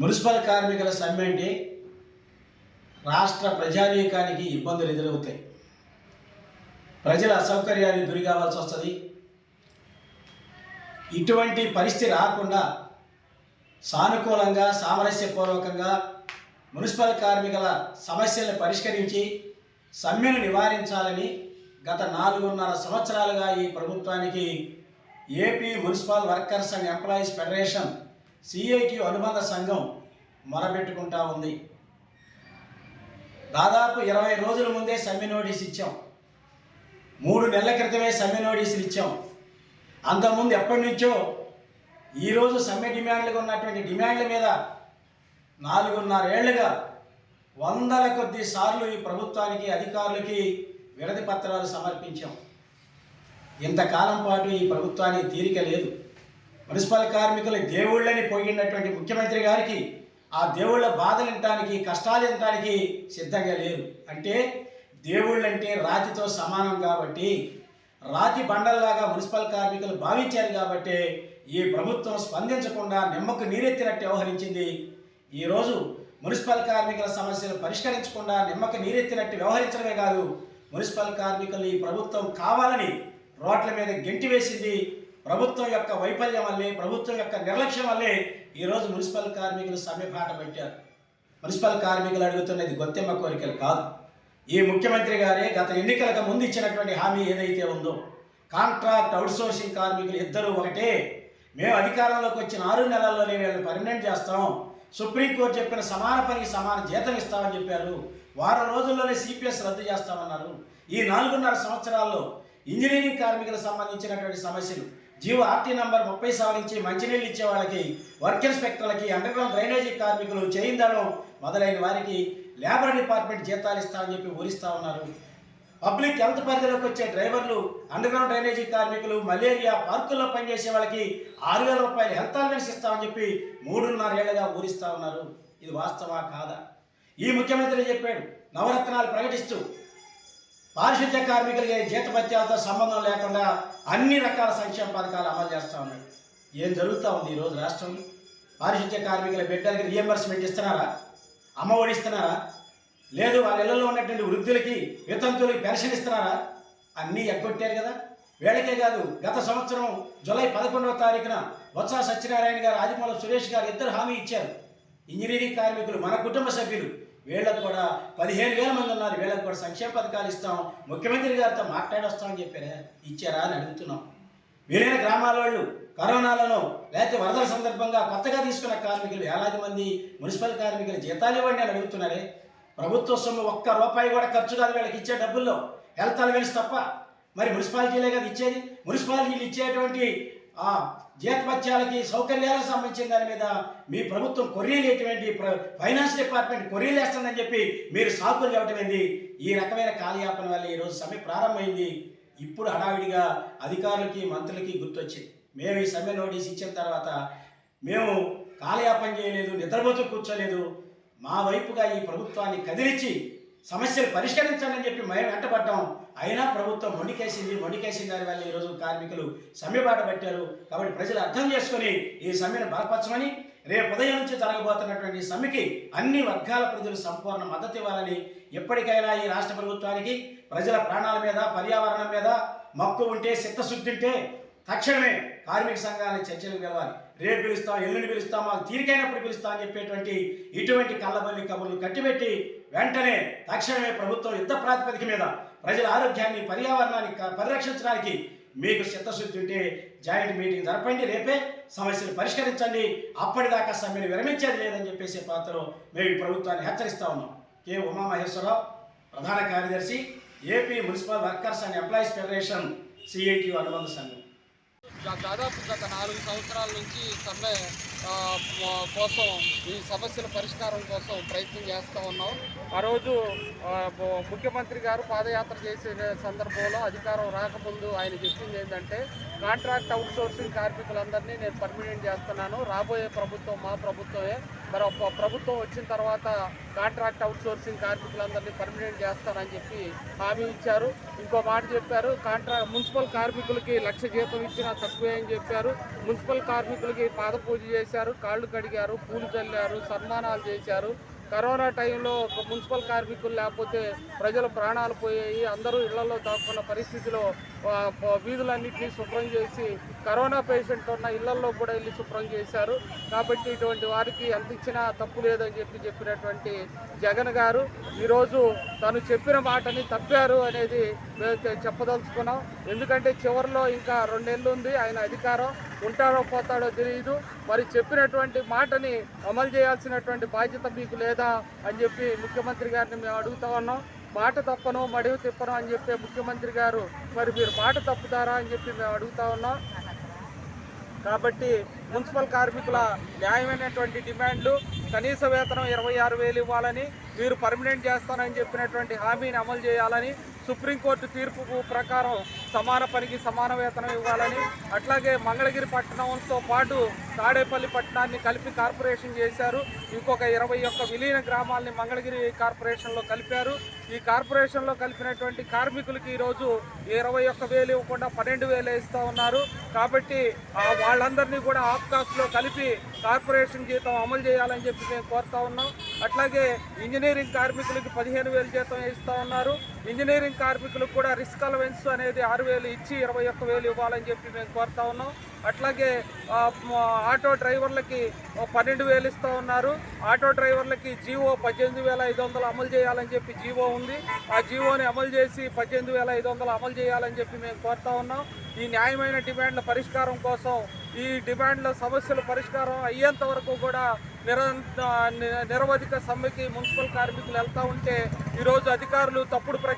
Municipal కార్మికుల సమ్మె అంటే రాష్ట్ర ప్రజానీకానికి ఇబ్బందులు ఎదురవుతాయి. ప్రజల అసౌకర్యానికి గురి కావాల్సి వస్తుంది. ఇటువంటి పరిస్థితి రాకుండా సానుకూలంగా సామరస్యపూర్వకంగా మున్సిపల్ కార్మికుల సమస్యలను పరిష్కరించి సమ్మెను నివారించాలని గత నాలుగున్నర సంవత్సరాలుగా ఈ ప్రభుత్వానికి AP municipal workers and employees federation సిఐక్యూ అనుబంధ సంఘం మొరబెట్టుకుంటా ఉంది. దాదాపు ఇరవై రోజుల ముందే సమ్మె నోటీస్ ఇచ్చాం. మూడు నెలల క్రితమే సమ్మె నోటీసులు ఇచ్చాం. అంతకుముందు ఎప్పటి నుంచో ఈరోజు సమ్మె డిమాండ్లుగా ఉన్నటువంటి డిమాండ్ల మీద నాలుగున్నరేళ్ళుగా వందల కొద్ది సార్లు ఈ ప్రభుత్వానికి అధికారులకి వినతి పత్రాలు సమర్పించాం. ఇంతకాలం పాటు ఈ ప్రభుత్వానికి తీరిక లేదు. మున్సిపల్ కార్మికులు దేవుళ్ళని పొగిడినటువంటి ముఖ్యమంత్రి గారికి ఆ దేవుళ్ళ బాధలు వినటానికి కష్టాలు వినటానికి సిద్ధంగా లేరు. అంటే దేవుళ్ళంటే రాతితో సమానం కాబట్టి రాతి బండల్లాగా మున్సిపల్ కార్మికులు భావించారు కాబట్టి ఈ ప్రభుత్వం స్పందించకుండా నిమ్మకు నీరెత్తినట్టు వ్యవహరించింది. ఈరోజు మున్సిపల్ కార్మికుల సమస్యలు పరిష్కరించకుండా నిమ్మకు నీరెత్తినట్టు వ్యవహరించడమే కాదు మున్సిపల్ కార్మికులు ఈ ప్రభుత్వం కావాలని రోడ్ల మీద గెంటి వేసింది. ప్రభుత్వం యొక్క వైఫల్యం వల్లే ప్రభుత్వం యొక్క నిర్లక్ష్యం వల్లే ఈరోజు మున్సిపల్ కార్మికులు సమ్మెపాట పెట్టారు. మున్సిపల్ కార్మికులు అడుగుతున్నది గొత్తెమ్మ కోరికలు కాదు. ఈ ముఖ్యమంత్రి గారే గత ఎన్నికలకు ముందు ఇచ్చినటువంటి హామీ ఏదైతే ఉందో కాంట్రాక్ట్ అవుట్సోర్సింగ్ కార్మికులు ఇద్దరు ఒకటే. మేము అధికారంలోకి వచ్చిన ఆరు నెలల్లోనే వీళ్ళని పర్మనెంట్ చేస్తాం. సుప్రీంకోర్టు చెప్పిన సమాన పనికి సమాన జీతం ఇస్తామని చెప్పారు. వారం రోజుల్లోనే సిపిఎస్ రద్దు చేస్తామన్నారు. ఈ నాలుగున్నర సంవత్సరాల్లో ఇంజనీరింగ్ కార్మికులకు సంబంధించినటువంటి సమస్యలు. జీవో ఆర్టీ నంబర్ ముప్పై సవరించి మంచినీళ్ళు ఇచ్చే వాళ్ళకి వర్క్ ఇన్స్పెక్టర్లకి అండర్ గ్రౌండ్ డ్రైనేజీ కార్మికులు చేయిందను మొదలైన వారికి లేబర్ డిపార్ట్మెంట్ జీతాలు ఇస్తామని చెప్పి ఊరిస్తా ఉన్నారు. పబ్లిక్ హెల్త్ పరిధిలోకి వచ్చే డ్రైవర్లు అండర్ గ్రౌండ్ డ్రైనేజీ కార్మికులు మలేరియా పార్కుల్లో పనిచేసే వాళ్ళకి ఆరు వేల రూపాయలు హెల్త్ అలవెన్స్ ఇస్తామని చెప్పి మూడున్నర ఏళ్ళగా ఊరిస్తా ఉన్నారు. ఇది వాస్తవా కాదా? ఈ ముఖ్యమంత్రి చెప్పాడు నవరత్నాలు ప్రకటిస్తూ పారిశుద్ధ్య కార్మికులకి జీతభత్యాలతో సంబంధం లేకుండా అన్ని రకాల సంక్షేమ పథకాలు అమలు చేస్తూ ఉన్నాయి ఏం జరుగుతూ ఉంది ఈరోజు రాష్ట్రంలో? పారిశుద్ధ్య కార్మికుల బిడ్డలకి రియంబర్స్మెంట్ ఇస్తున్నారా? అమ్మ ఒడి ఇస్తున్నారా లేదు వాళ్ళ ఇళ్ళలో ఉన్నటువంటి వృద్ధులకి వితంతులకి పెన్షన్ ఇస్తున్నారా? అన్నీ ఎగ్గొట్టారు కదా. వీళ్ళకే కాదు గత సంవత్సరం జూలై పదకొండవ తారీఖున బొత్స సత్యనారాయణ గారు ఆదిమూలం సురేష్ గారు ఇద్దరు హామీ ఇచ్చారు. ఇంజనీరింగ్ కార్మికులు మన కుటుంబ సభ్యులు వీళ్ళకు కూడా పదిహేను వేల మంది ఉన్నారు. వీళ్ళకి కూడా సంక్షేమ పథకాలు ఇస్తాం. ముఖ్యమంత్రి గారితో మాట్లాడి వస్తామని చెప్పారా ఇచ్చారా అని అడుగుతున్నాం. వీలైన గ్రామాల వాళ్ళు కరోనాలను లేకపోతే వరదల సందర్భంగా కొత్తగా తీసుకున్న కార్మికులు వేలాది మంది మున్సిపల్ కార్మికులు జీతాలు ఇవ్వండి అని అడుగుతున్నారే. ప్రభుత్వ సొమ్ము ఒక్క రూపాయి కూడా ఖర్చు కాదు వీళ్ళకి ఇచ్చే డబ్బుల్లో. హెల్త్ అలవెన్స్ తప్ప. మరి మున్సిపాలిటీలే కదా ఇచ్చేది. మున్సిపాలిటీలు ఇచ్చేటువంటి జీతపత్యాలకి సౌకర్యాలకు సంబంధించిన దాని మీద మీ ప్రభుత్వం కొర్రీలు ఫైనాన్స్ డిపార్ట్మెంట్ కొర్రీలు చెప్పి మీరు సాకులు చెప్పటమైంది ఈ రకమైన కాలయాపన వల్ల ఈరోజు సమ్మె ప్రారంభమైంది. ఇప్పుడు హడావిడిగా అధికారులకి మంత్రులకి గుర్తొచ్చింది. మేము ఈ సమ్మె నోటీస్ ఇచ్చిన తర్వాత మేము కాలయాపన చేయలేదు నిద్రపోతూ కూర్చోలేదు. మా వైపుగా ఈ ప్రభుత్వాన్ని కదిలించి సమస్యలు పరిష్కరించాలని చెప్పి మేము వెంటబడ్డాం అయినా ప్రభుత్వం మొండికేసింది మొండికేసిన దాని వల్ల ఈరోజు కార్మికులు సమ్మెబాట పెట్టారు. కాబట్టి ప్రజలు అర్థం చేసుకొని ఈ సమ్మెను బలపరచమని రేపు ఉదయం నుంచి జరగబోతున్నటువంటి సమ్మెకి అన్ని వర్గాల ప్రజలు సంపూర్ణ మద్దతు ఇవ్వాలని ఎప్పటికైనా ఈ రాష్ట్ర ప్రభుత్వానికి ప్రజల ప్రాణాల మీద పర్యావరణం మీద మక్కువ ఉంటే చిత్తశుద్ధి ఉంటే తక్షణమే కార్మిక సంఘాన్ని చర్చలకు పిలవాలి. రేపు పిలుస్తాం ఎల్లుండి పిలుస్తాం మాకు తీరికైనప్పుడు పిలుస్తాం అని చెప్పేటువంటి ఇటువంటి కళ్ళబల్లి కబుర్లు కట్టిపెట్టి వెంటనే తక్షణమే ప్రభుత్వం యుద్ధ ప్రాతిపదిక మీద ప్రజల ఆరోగ్యాన్ని పర్యావరణాన్ని పరిరక్షించడానికి మీకు చిత్తశుద్ధి ఉంటే జాయింట్ మీటింగ్ జరపండి. రేపే సమస్యలు పరిష్కరించండి. అప్పటిదాకా సమ్మెను విరమించేది లేదని చెప్పేసి పాత్రలో మేము ఈ ప్రభుత్వాన్ని హెచ్చరిస్తా ఉన్నాం. కే. ఉమామహేశ్వరరావు ప్రధాన కార్యదర్శి AP municipal workers and employees federation CITU అనుబంధ సంఘం. దాదాపు గత నాలుగు సంవత్సరాల నుంచి సమ్మె కోసం ఈ సమస్యల పరిష్కారం కోసం ప్రయత్నం చేస్తూ ఉన్నాం. ఆ రోజు ముఖ్యమంత్రి గారు పాదయాత్ర చేసే సందర్భంలో అధికారం రాకముందు ఆయన చెప్పింది ఏంటంటే కాంట్రాక్ట్ అవుట్సోర్సింగ్ కార్మికులందరినీ నేను పర్మినెంట్ చేస్తున్నాను. రాబోయే ప్రభుత్వం మా ప్రభుత్వమే. మరి ప్రభుత్వం వచ్చిన తర్వాత కాంట్రాక్ట్ అవుట్సోర్సింగ్ కార్మికులందరినీ పర్మినెంట్ చేస్తారని చెప్పి హామీ ఇచ్చారు. ఇంకో మాట చెప్పారు కాంట్రా మున్సిపల్ కార్మికులకి లక్ష జీతం ఇచ్చినా తక్కువే అని చెప్పారు. మున్సిపల్ కార్మికులకి పాద పూజ చేశారు కాళ్ళు కడిగారు పూలు చల్లారు సన్మానాలు చేశారు. కరోనా టైంలో ఒక మున్సిపల్ కార్మికులు లేకపోతే ప్రజల ప్రాణాలు పోయాయి. అందరూ ఇళ్ళలో దాక్కున్న పరిస్థితిలో వీధులన్నింటినీ శుభ్రం చేసి కరోనా పేషెంట్ ఉన్న ఇళ్ళలో కూడా వెళ్ళి శుభ్రం చేశారు. కాబట్టి ఇటువంటి వారికి ఎంత ఇచ్చినా తప్పు లేదని చెప్పి చెప్పినటువంటి జగన్ గారు ఈరోజు తను చెప్పిన మాటని తప్పారు అనేది మేము చెప్పదలుచుకున్నాం. ఎందుకంటే చివరిలో ఇంకా రెండేళ్ళు ఉంది ఆయన అధికారం. ఉంటారో పోతాడో తెలియదు మరి చెప్పినటువంటి మాటని అమలు చేయాల్సినటువంటి బాధ్యత మీకు లేదా అని చెప్పి ముఖ్యమంత్రి గారిని మేము అడుగుతా ఉన్నాం. మాట తప్పను మడివి తిప్పను అని చెప్పే ముఖ్యమంత్రి గారు మరి మీరు మాట తప్పుతారా అని చెప్పి మేము అడుగుతా ఉన్నాం. కాబట్టి మున్సిపల్ కార్మికుల న్యాయమైనటువంటి డిమాండ్లు కనీస వేతనం ఇరవై ఆరు వేలు ఇవ్వాలని మీరు పర్మనెంట్ చేస్తానని చెప్పినటువంటి హామీని అమలు చేయాలని సుప్రీంకోర్టు తీర్పు ప్రకారం సమాన పనికి సమాన వేతనం ఇవ్వాలని అట్లాగే మంగళగిరి పట్టణంతో పాటు తాడేపల్లి పట్టణాన్ని కలిపి కార్పొరేషన్ చేశారు. ఇంకొక ఇరవై ఒక్క విలీన గ్రామాలని మంగళగిరి కార్పొరేషన్లో కలిపారు. ఈ కార్పొరేషన్లో కలిపినటువంటి కార్మికులకి ఈరోజు ఇరవై ఒక్క వేలు ఇవ్వకుండా పన్నెండు వేలు ఇస్తూ ఉన్నారు. కాబట్టి వాళ్ళందరినీ కూడా ఆఫ్ కాస్ట్లో కలిపి కార్పొరేషన్ జీతం అమలు చేయాలని చెప్పి మేము కోరుతా ఉన్నాం. అట్లాగే ఇంజనీరింగ్ కార్మికులకి పదిహేను వేలు జీతం ఇస్తూ ఉన్నారు. ఇంజనీరింగ్ కార్మికులకు కూడా రిస్క్ అలవెన్స్ అనేది ఆరు వేలు ఇచ్చి ఇరవై ఒక్క వేలు ఇవ్వాలని చెప్పి మేము కోరుతా ఉన్నాం. అట్లాగే ఆటో డ్రైవర్లకి పన్నెండు వేలు ఇస్తూ ఉన్నారు. ఆటో డ్రైవర్లకి జీవో పద్దెనిమిది వేల ఐదు వందలు అమలు చేయాలని చెప్పి జీవో ఉంది. ఆ జీవోని అమలు చేసి పద్దెనిమిది వేల ఐదు వందలు అమలు చేయాలని చెప్పి మేము కోరుతా ఉన్నాం. ఈ న్యాయమైన డిమాండ్ల పరిష్కారం కోసం ఈ డిమాండ్ల సమస్యల పరిష్కారం అయ్యేంత వరకు కూడా నిరంత ని- నిరవధిక సమ్మెకి మున్సిపల్ కార్మికులు వెళ్తూ ఉంటే ఈరోజు అధికారులు తప్పుడు ప్ర